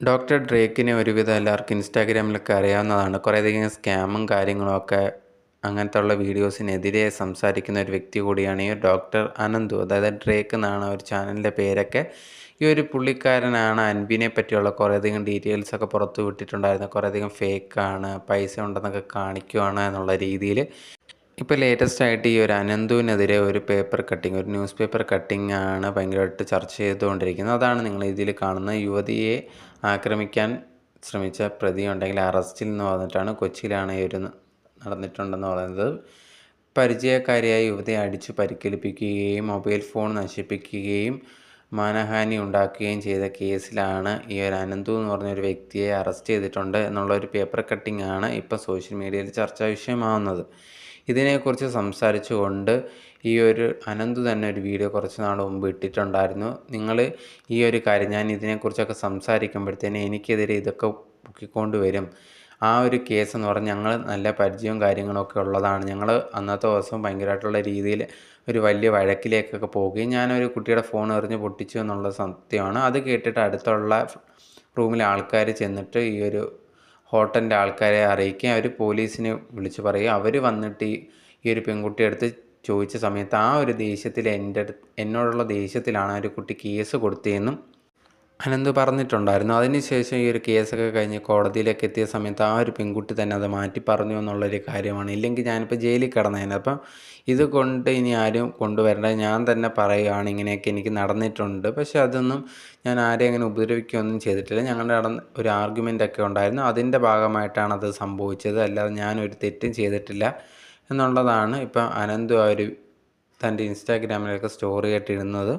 Doctor ഡ്രേക്കിനെ ഒരുവിധം എല്ലാവർക്കും ഇൻസ്റ്റാഗ്രാമിലൊക്കെ അറിയാവുന്നതാണ്. കുറേയധികം സ്കാമും കാര്യങ്ങളുമൊക്കെ അങ്ങനത്തെ ഉള്ള വീഡിയോസിനെതിരെ സംസാരിക്കുന്ന ഒരു വ്യക്തി കൂടിയാണ് ഈ ഡോക്ടർ അനന്തു. അതായത് ഡ്രേക്ക് എന്നാണ് ഒരു ചാനലിന്റെ പേരൊക്കെ. ഈ ഒരു പുള്ളിക്കാരനാണ് അൻബിനെ പറ്റിയുള്ള കുറേയധികം ഡീറ്റെയിൽസ് ഒക്കെ പുറത്തു കുറേയധികം ഫേക്കാണ് പൈസ ഉണ്ടെന്നൊക്കെ കാണിക്കുവാണ് എന്നുള്ള രീതിയിൽ ഇപ്പോൾ ലേറ്റസ്റ്റ് ആയിട്ട് ഈ ഒരു അനന്തുവിനെതിരെ ഒരു പേപ്പർ കട്ടിങ് ഒരു ന്യൂസ് പേപ്പർ കട്ടിങ് ആണ് ഭയങ്കരമായിട്ട് ചർച്ച ചെയ്തുകൊണ്ടിരിക്കുന്നത്. അതാണ് നിങ്ങൾ ഇതിൽ കാണുന്ന യുവതിയെ ആക്രമിക്കാൻ ശ്രമിച്ച പ്രതി ഉണ്ടെങ്കിൽ അറസ്റ്റിൽ നിന്ന് പറഞ്ഞിട്ടാണ് കൊച്ചിയിലാണ് ഈ ഒരു നടന്നിട്ടുണ്ടെന്ന് പറയുന്നത്. പരിചയക്കാരിയായ യുവതിയെ അടിച്ച് പരിക്കേൽപ്പിക്കുകയും മൊബൈൽ ഫോൺ നശിപ്പിക്കുകയും മാനഹാനി ഉണ്ടാക്കുകയും ചെയ്ത കേസിലാണ് ഈ ഒരു അനന്തു എന്ന് പറഞ്ഞൊരു വ്യക്തിയെ അറസ്റ്റ് ചെയ്തിട്ടുണ്ട് എന്നുള്ള ഒരു പേപ്പർ കട്ടിംഗ് ആണ് ഇപ്പോൾ സോഷ്യൽ മീഡിയയിൽ ചർച്ചാ വിഷയമാവുന്നത്. ഇതിനെക്കുറിച്ച് സംസാരിച്ചുകൊണ്ട് ഈ ഒരു അനന്തു തന്നെ ഒരു വീഡിയോ കുറച്ച് നാൾ മുമ്പ് ഇട്ടിട്ടുണ്ടായിരുന്നു. നിങ്ങൾ ഈ ഒരു കാര്യം ഞാൻ ഇതിനെക്കുറിച്ചൊക്കെ സംസാരിക്കുമ്പോഴത്തേന് എനിക്കെതിരെ ഇതൊക്കെ പൊക്കിക്കൊണ്ട് വരും. ആ ഒരു കേസ് എന്ന് പറഞ്ഞാൽ ഞങ്ങൾ നല്ല പരിചയവും കാര്യങ്ങളൊക്കെ ഉള്ളതാണ്. ഞങ്ങൾ അന്നത്തെ ദിവസം ഭയങ്കരമായിട്ടുള്ള രീതിയിൽ ഒരു വലിയ വഴക്കിലേക്കൊക്കെ പോവുകയും ഞാനൊരു കുട്ടിയുടെ ഫോൺ എറിഞ്ഞ് പൊട്ടിച്ചു എന്നുള്ള സത്യമാണ്. അത് കേട്ടിട്ട് അടുത്തുള്ള റൂമിലെ ആൾക്കാർ ചെന്നിട്ട് ഈ ഒരു ഹോട്ടലിന്റെ ആൾക്കാരെ അറിയിക്കുകയും അവർ പോലീസിനെ വിളിച്ച് പറയുക അവർ വന്നിട്ട് ഈ ഒരു പെൺകുട്ടിയെ അടുത്ത് ചോദിച്ച സമയത്ത് ആ ഒരു ദേഷ്യത്തിൽ എന്റെ അടുത്ത് എന്നോടുള്ള ദേഷ്യത്തിലാണ് ആ ഒരു കുട്ടി കേസ് കൊടുത്തതെന്നും അനന്ത് പറഞ്ഞിട്ടുണ്ടായിരുന്നു. അതിനുശേഷം ഈ ഒരു കേസൊക്കെ കഴിഞ്ഞ് കോടതിയിലേക്ക് എത്തിയ സമയത്ത് ആ ഒരു പെൺകുട്ടി തന്നെ അത് മാറ്റി പറഞ്ഞു എന്നുള്ളൊരു കാര്യമാണ്. ഇല്ലെങ്കിൽ ഞാനിപ്പോൾ ജയിലിൽ കിടന്നേനെ. അപ്പം ഇത് കൊണ്ട് ഇനി ആരും കൊണ്ടുവരേണ്ട. ഞാൻ തന്നെ പറയുകയാണ് ഇങ്ങനെയൊക്കെ എനിക്ക് നടന്നിട്ടുണ്ട്. പക്ഷേ അതൊന്നും ഞാൻ ആരെയും അങ്ങനെ ഉപദ്രവിക്കുകയൊന്നും ചെയ്തിട്ടില്ല. ഞങ്ങളുടെ നടന്ന് ഒരു ആർഗ്യുമെന്റ് ഒക്കെ ഉണ്ടായിരുന്നു. അതിന്റെ ഭാഗമായിട്ടാണ് അത് സംഭവിച്ചത്. അല്ലാതെ ഞാനൊരു തെറ്റും ചെയ്തിട്ടില്ല എന്നുള്ളതാണ് ഇപ്പം അനന്തു ആ ഒരു തന്റെ ഇൻസ്റ്റാഗ്രാമിലൊക്കെ സ്റ്റോറി കേട്ടിരുന്നത്.